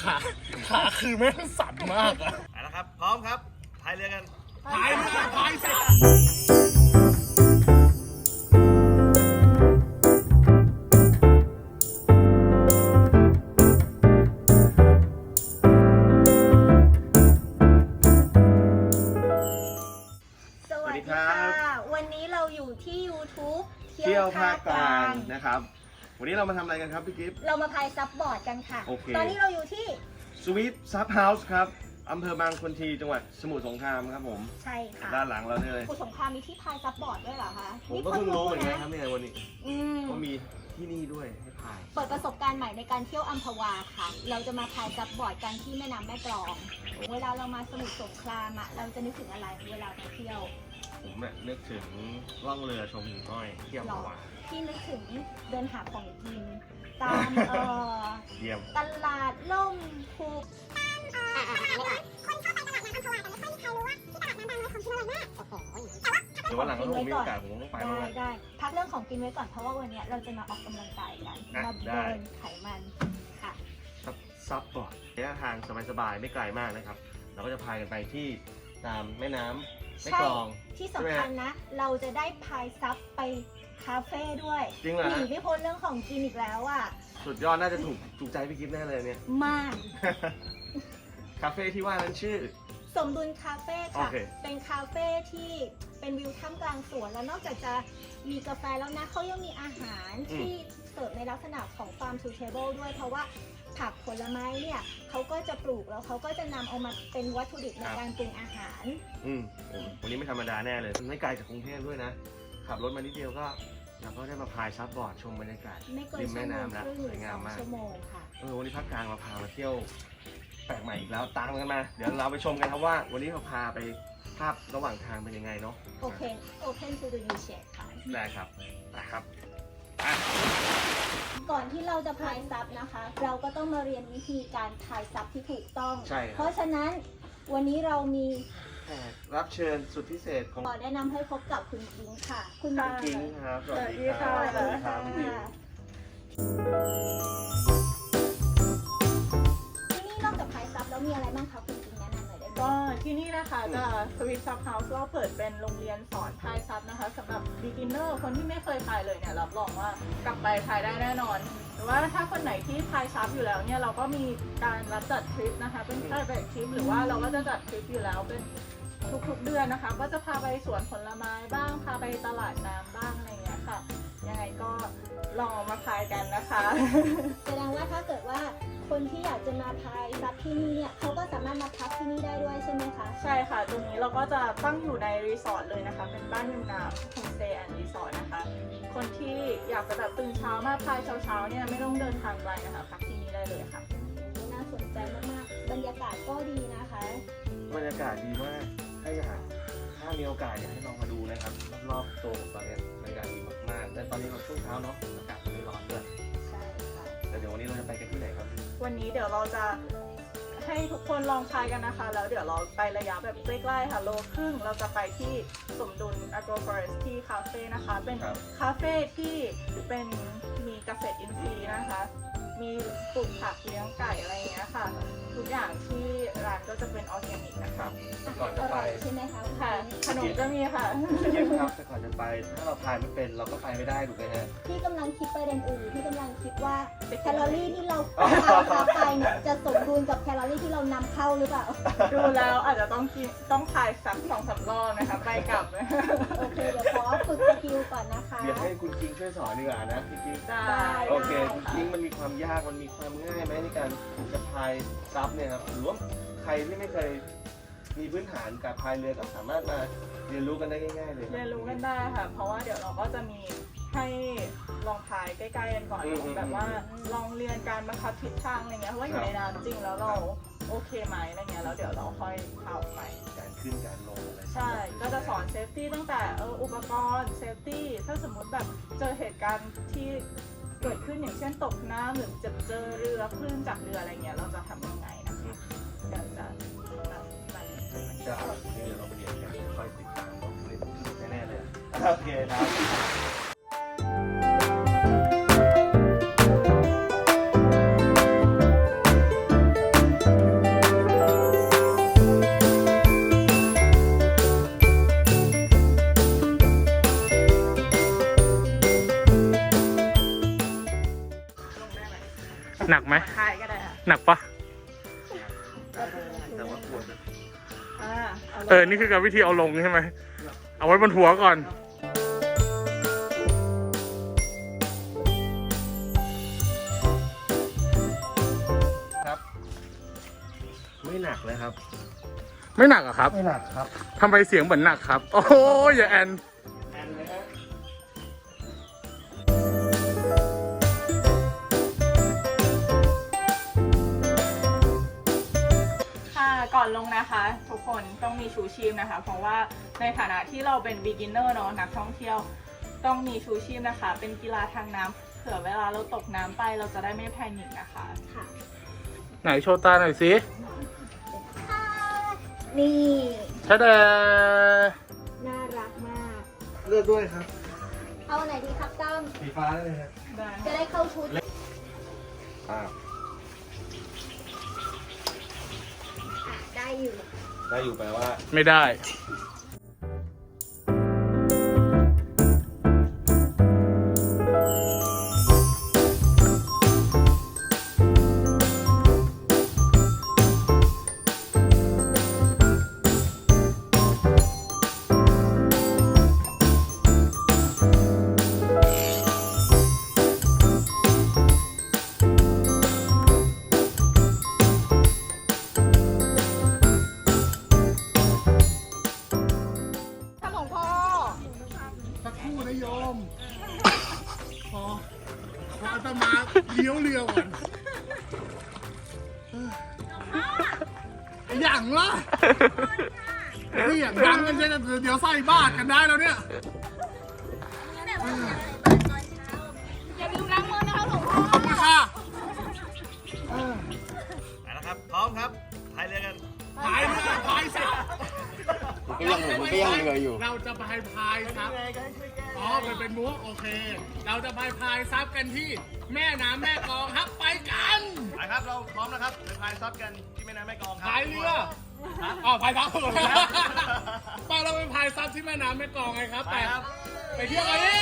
ขาขาคือแม่งสั่นมากอะไปแล้วครับพร้อมครับพายเรือกันพายมาพายสิสวัสดีค่ะ วันนี้เราอยู่ที่ YouTube เที่ยวภาคกลางนะครับ วันนี้เรามาทำอะไรกันครับพี่กิฟต์ เรามาพายซับบอร์ดกันค่ะ โอเค ตอนนี้เราอยู่ที่สวีทซับเฮาส์ครับอำเภอบางคนทีจังหวัดสมุทรสงครามครับผม ใช่ค่ะด้านหลังเราเนี่ยเลย ผู้สงครามมีที่พายซับบอร์ดด้วยเหรอคะผมก็เพิ่งรู้เหมือนกันครับเนี่ยวันนี้อืมก็มีที่นี่ด้วยให้พาย เปิดประสบการณ์ใหม่ในการเที่ยวอัมพวาค่ะ เราจะมาพายซับบอร์ดกันที่แม่น้ำแม่กลอง เวลาเรามาสมุทรสงครามอะเราจะนึกถึงอะไรเวลามาเที่ยว ผมเนี่ยนึกถึงล่องเรือชมหิ่งห้อยเที่ยวมาว่า ที่นึกถึงเดินหาของกิน ตามเอ่อเยี่ยม ตลาดล่มภูกเดี๋ยววันหลังถ้าผมมีโอกาสผมคงต้องไปได้บ้างนะได้พักเรื่องของกินไว้ก่อนเพราะว่าวันเนี้ยเราจะมาออกกำลังกายกันอะมาได้ เบิร์นไขมันค่ะ ซับซับบอร์ดระยะทางสบายๆไม่ไกลมากนะครับ เราก็จะพายกันไปที่ตามแม่น้ำแม่ใช่ กลอง ที่สำคัญนะ เราจะได้พายซับไป คาเฟ่ด้วยจริงเหรอ หนีฮะไม่พ้นเรื่องของกินอีกแล้วอะ สุดยอดน่าจะถูกถูกใจพี่กิฟต์แน่เลยเนี่ย มาก คาเฟ่ที่ว่านั้นชื่อ สมดุลคาเฟ่ค่ะ โอเค เป็นคาเฟ่ที่เป็นวิวท่ามกลางสวน แล้วนอกจากจะมีกาแฟแล้วนะเขายังมีอาหารที่เสิร์ฟในลักษณะของฟาร์ม to table ด้วย เพราะว่าผักผลไม้เนี่ยเขาก็จะปลูกแล้วเขาก็จะนำเอามาเป็นวัตถุดิบในการปรุงอาหาร อืมโอ้วันนี้ไม่ธรรมดาแน่เลย ไม่ไกลจากกรุงเทพด้วยนะ ขับรถมานิดเดียวก็เราก็ได้มาพายซับบอร์ดชมบรรยากาศไม่เกินริชั่มวแม่โมงน้ำนะครึ่งหสรืวยอสงามองมาก ชั่วโมงค่ะ เออวันนี้ภาคกลางเราพามาเที่ยวแปลกใหม่อีกแล้วตามกันมา เดี๋ยวเราไปชมกันครับว่า วันนี้เราพาไปภาพระหว่างทางเป็นยังไงเนาะโอเค open to the new shade ค่ะ ได้ครับนะครับอะก่อนที่เราจะพายซับนะคะ เราก็ต้องมาเรียนวิธีการพายซับที่ถูกต้อง ใช่คเพรับราะฉะนั้นวันนี้เรามี แขกรับเชิญสุดพิเศษของขอแนะนำให้พบกับคุณกิ้งค่ะ คุณคุณกิ้งครับสวัสดีครัสบวัสดีค่ะคุณกิ้งที่นี่นอกจากพายซับแล้วมีอะไรบ้างคะคุณกิ้งแนะนำหน่อยได้ไหมก็ที่นี่นะคะจะสวิตซับเฮาส์ก็เปิดเป็นโรงเรียนสอนพายซับนะคะสำหรับ beginner คนที่ไม่เคยพายเลยเนี่ยรับรองว่ากลับไปพายได้แน่นอนหรือว่าถ้าคนไหนที่พายซับอยู่แล้วเนี่ยเราก็มีการรับจัดทริปนะคะ เป็น private trip หรือว่าเราก็จะจัดทริปอยู่แล้วเป็น ทุกๆเดือนนะคะ ก็จะพาไปสวนผลไม้บ้าง พาไปตลาดน้ำบ้างอะไรอย่างเงี้ยค่ะ ยังไงก็ลองมาพายกันนะคะ แสดงว่าถ้าเกิดว่าคนที่อยากจะมาพายซับที่นี่เนี่ยเขาก็สามารถมาพักที่นี่ได้ด้วยใช่ไหมคะ ใช่ค่ะ ตรงนี้เราก็จะตั้งอยู่ในรีสอร์ทเลยนะคะ เป็นบ้านริมน้ำโฮมสเตย์แอนด์รีสอร์ทนะคะ คนที่อยากจะแบบตื่นเช้ามาพายเช้าๆเนี่ยไม่ต้องเดินทางไกลนะคะพักที่นี่ได้เลยค่ะ น่าสนใจมากๆ บรรยากาศก็ดีนะคะ บรรยากาศดีมาก ถ้าอยากถ้ามีโอกาสอยากให้ลองมาดูนะครับ รอบๆตัวผมตอนนี้บรรยากาศดีมากๆและตอนนี้เราช่วงเช้าเนาะอากาศไม่ร้อนด้วยใช่ค่ะ แต่เดี๋ยววันนี้เราจะไปกันที่ไหนครับวันนี้เดี๋ยวเราจะให้ทุกคนลองพายกันนะคะ แล้วเดี๋ยวเราไประยะแบบใกล้ๆค่ะโลครึ่ง เราจะไปที่สมดุล Agroforest ที่คาเฟ่นะคะ เป็นครับคาเฟ่ที่เป็นมีเกษตรอินทรีย์นะคะ มีปลูกผักเลี้ยงไก่อะไรอย่างเงี้ยค่ะ ทุกอย่างที่ร้านก็จะเป็นออร์แกนิกนะครัคะบก่อนจะอไปร่อยใช่ไหมคะณค่ะ ขนมก็มีค่ะพี่เกมครับแต่ก่อนจะไป ถ้าเราพายไม่เป็นเราก็ไปไม่ได้ถูกไหมฮะ พี่กำลังคิดประเด็นอื่นอยู่พี่กำลังคิดว่าแคลอรี่ที่เราอ๋อทานเข้าไปเนี่ยจะสมดุลกับแคลอรี่ที่เรานำเข้าหรือเปล่า ดูแล้วอาจจะต้องกินต้องพายสักสองสามรอบนะคะไปกลับโอเค เดี๋ยวขอฝึกสกิลก่อนนะคะ เดี๋ยวให้คุณคิงช่วยสอนดีกว่านะพี่คิงได้ โอเคคุณคิงมันมีความยากมันมีความง่ายไหมในการจะพายซับเนี่ยครับหรือว่า ใครที่ไม่เคยมีพื้นฐานการพายเรือก็สามารถมาเรียนรู้กันได้ง่าย ๆ เลยเรียนรู้กันได้ค่ะ เพราะว่าเดี๋ยวเราก็จะมีให้ลองพายใกล้ๆกันก่อนอืมอืมแบบว่าลองเรียนการบังคับทิศทางอะไรเงี้ยเพราะว่าอยู่ในน้ำจริงแล้วเราโอเคไหมอะไรเงี้ยแล้วเดี๋ยวเราค่อยเอาไปการขึ้นการลงอะไรใช่ ก็จะสอนเซฟตี้ตั้งแต่เอออุปกรณ์เซฟตี้ถ้าสมมุติแบบเจอเหตุการณ์ที่เกิดขึ้นอย่างเช่นตกน้ำหรือจะเจอเรือคลื่นจากเรืออะไรเงี้ยเราจะทำยังไง นะคะจะไปจะเดี๋ยวเราไปเรียนกันค่อยติดตามเราเรียนสนุกแน่ๆเลยโอเคครับ แต่ว่าปวดอ่าเอาลงเออ นี่คือการวิธีเอาลงใช่ไหม เอาไว้บนหัวก่อน ครับ ไม่หนักเลยครับ ไม่หนักเหรอะครับไม่หนักครับ ทำไมเสียงเหมือนหนักครับ โอ้โหอย่าแอนแอน อนลงนะคะ ทุกคนต้องมีชูชีพนะคะ เพราะว่าในฐานะที่เราเป็น beginner เนาะนักท่องเที่ยวต้องมีชูชีพนะคะ เป็นกีฬาทางน้ำเผื่อเวลาเราตกน้ำไปเราจะได้ไม่แพนิคนะคะ ค่ะไหนโชว์ตาหน่อยสินี่ชะแดน่ารักมาก เลือกด้วยครับ เอาไหนดีครับตั้มสีฟ้าได้เลยครับ ได้ จะได้เข้าชุด อ่า ได้อยู่ ได้อยู่แปลว่า ไม่ได้ ช่ไหมเดี๋ยวใส่บาทกันได้แล้วเนี่ยอย่าลืมล้างมือนะคะหลวงพ่อขอบคุณค่ะนะครับ พร้อมครับพายเรือกันพายเรือพายซับมันก็ยังมันก็ยังเรืออยู่ เราจะพายพายซับอ๋อมันเป็นมุกโอเค เราจะพายพายซับกันที่ แม่น้ำแม่กลองครับไปกันไปครับเราพร้อมนะครับไปพายซับกันที่แม่น้ำแม่กลองครับพายเรืออ๋อพายซับไปเราไปพายซับที่แม่น้ำแม่กลองไงครับไปครับ ไปเที่ยวกันดิ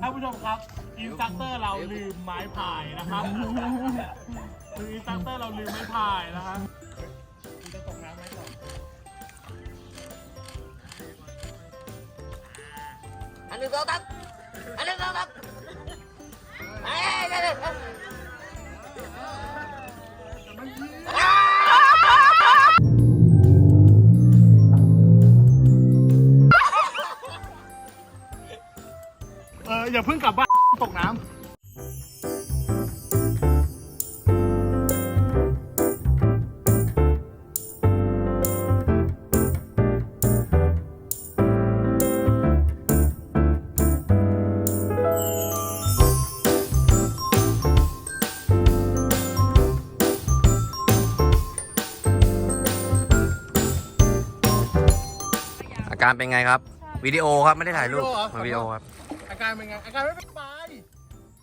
ท่านผู้ชมครับอินสตัคเตอร์เราลืมไม้พายนะครับคืออินสตัคเตอร์เราลืมไม้พายนะครับคุณจะตกน้ำไหมก่อนอันหนึ่งสองสามอันหนึ่งสองสาม เอออย่าเพิ่งกลับบ้านตกน้ำ การเป็นไงครับวิดีโอครับไม่ได้ถ่ายรูปมาวิดีโอครับ อาการเป็นไงอาการไม่เป็นไร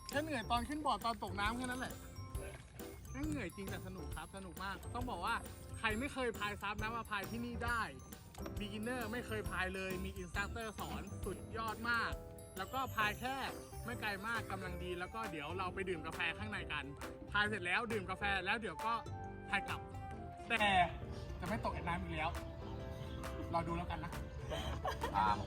แค่เหนื่อยตอนขึ้นบอร์ดตอนตกน้ำแค่นั้นแหละแค่เหนื่อยจริงแต่สนุกครับสนุกมาก ต้องบอกว่าใครไม่เคยพายซับนะมาพายที่นี่ได้ beginner ไม่เคยพายเลยมีอินสตาเตอร์สอนสุดยอดมาก แล้วก็พายแค่ไม่ไกลมากกำลังดี แล้วก็เดี๋ยวเราไปดื่มกาแฟข้างในกัน พายเสร็จแล้วดื่มกาแฟแล้วเดี๋ยวก็พายกลับ แต่จะไม่ตกน้ำอีกแล้วรอดูแล้วกันนะ ตาม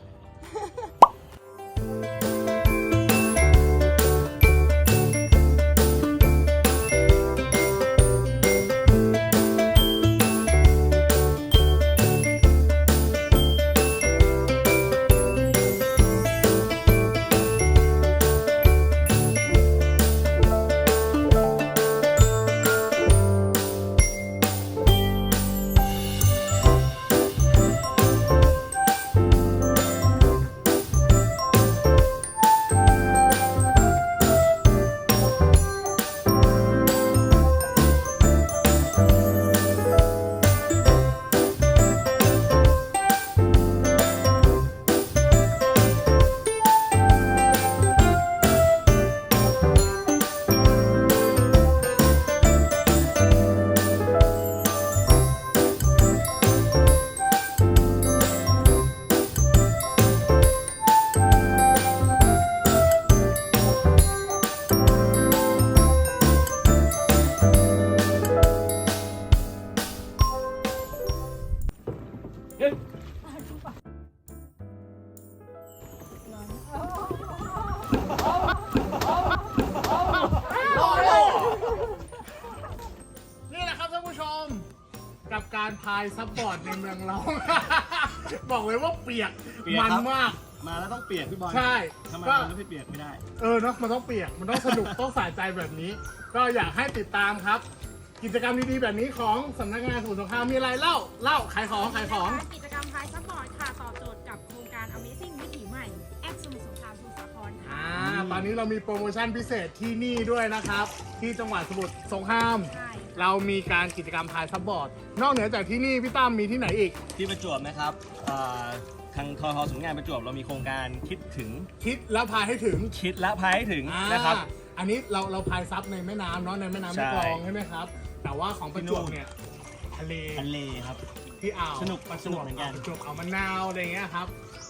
การพายซับบอร์ดในเมืองเราบอกเลยว่าเปียกเปียกมันครับ มาก มาแล้วต้องเปียกพี่บอลใช่ทำไมก็ มันไม่เปียกไม่ได้ เออเนาะมันต้องเปียก มันต้องสนุก ต้องสายใจแบบนี้ ก็อยากให้ติดตามครับ กิจกรรมดีๆแบบนี้ของสำนักงานสมุทรสงครามมีอะไรเล่าเล่าขายของขายของ กิจกรรมพายซัพพอร์ตค่ะตอบโจทย์กับโครงการ Amazing วิถีใหม่ แอปสมุทรสงครามสมุทรสาครค่ะอ่าตอนนี้เรามีโปรโมชั่นพิเศษที่นี่ด้วยนะครับ ที่จังหวัดสมุทรสงครามใช่ เรามีการกิจกรรมพายซับบอร์ด นอกเหนือจากที่นี่พี่ตั้มมีที่ไหนอีก ที่ประจวบนะครับเอ่อทางทอทอสำนักงานประจวบเรามีโครงการคิดถึงคิดแล้วพายให้ถึงคิดและพายให้ถึงอ่านะครับ อันนี้เราเราพายซับในแม่น้ำเนาะในแม่น้ำใช่ แม่กลองใช่ไหมครับ แต่ว่าของประจวบเนี่ยทะเล ทะเลครับ ที่อ่าวสนุกประจสนุวบกเหมือนกัน ประจวบอ่าวมะนาวอะไรเงี้ยครับ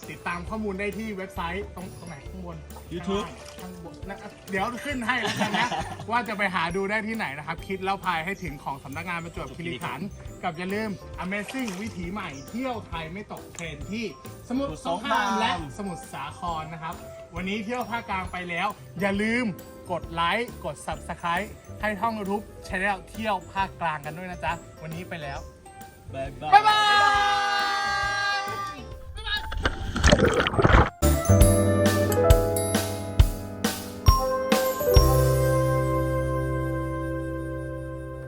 ติดตามข้อมูลได้ที่เว็บไซต์ตรงตรงไหนข้างบน YouTube ข้างบนนะเดี๋ยวขึ้นให้แล้วกันนะ ว่าจะไปหาดูได้ที่ไหนนะครับ คิดแล้วพายให้ถึงของสำนักงานประจวบคีรีขันธ์กับอย่าลืม Amazing วิถีใหม่เที่ยวไทยไม่ตกเทรนด์ที่สมุทรสงครามและสมุทรสาครนะครับ วันนี้เที่ยวภาคกลางไปแล้ว อย่าลืมกดไลค์กด Subscribe ให้ท่องยูทูบช anel เที่ยวภาคกลางกันด้วยนะจ๊ะ วันนี้ไปแล้ว บ๊ายบาย บ๊ายบาย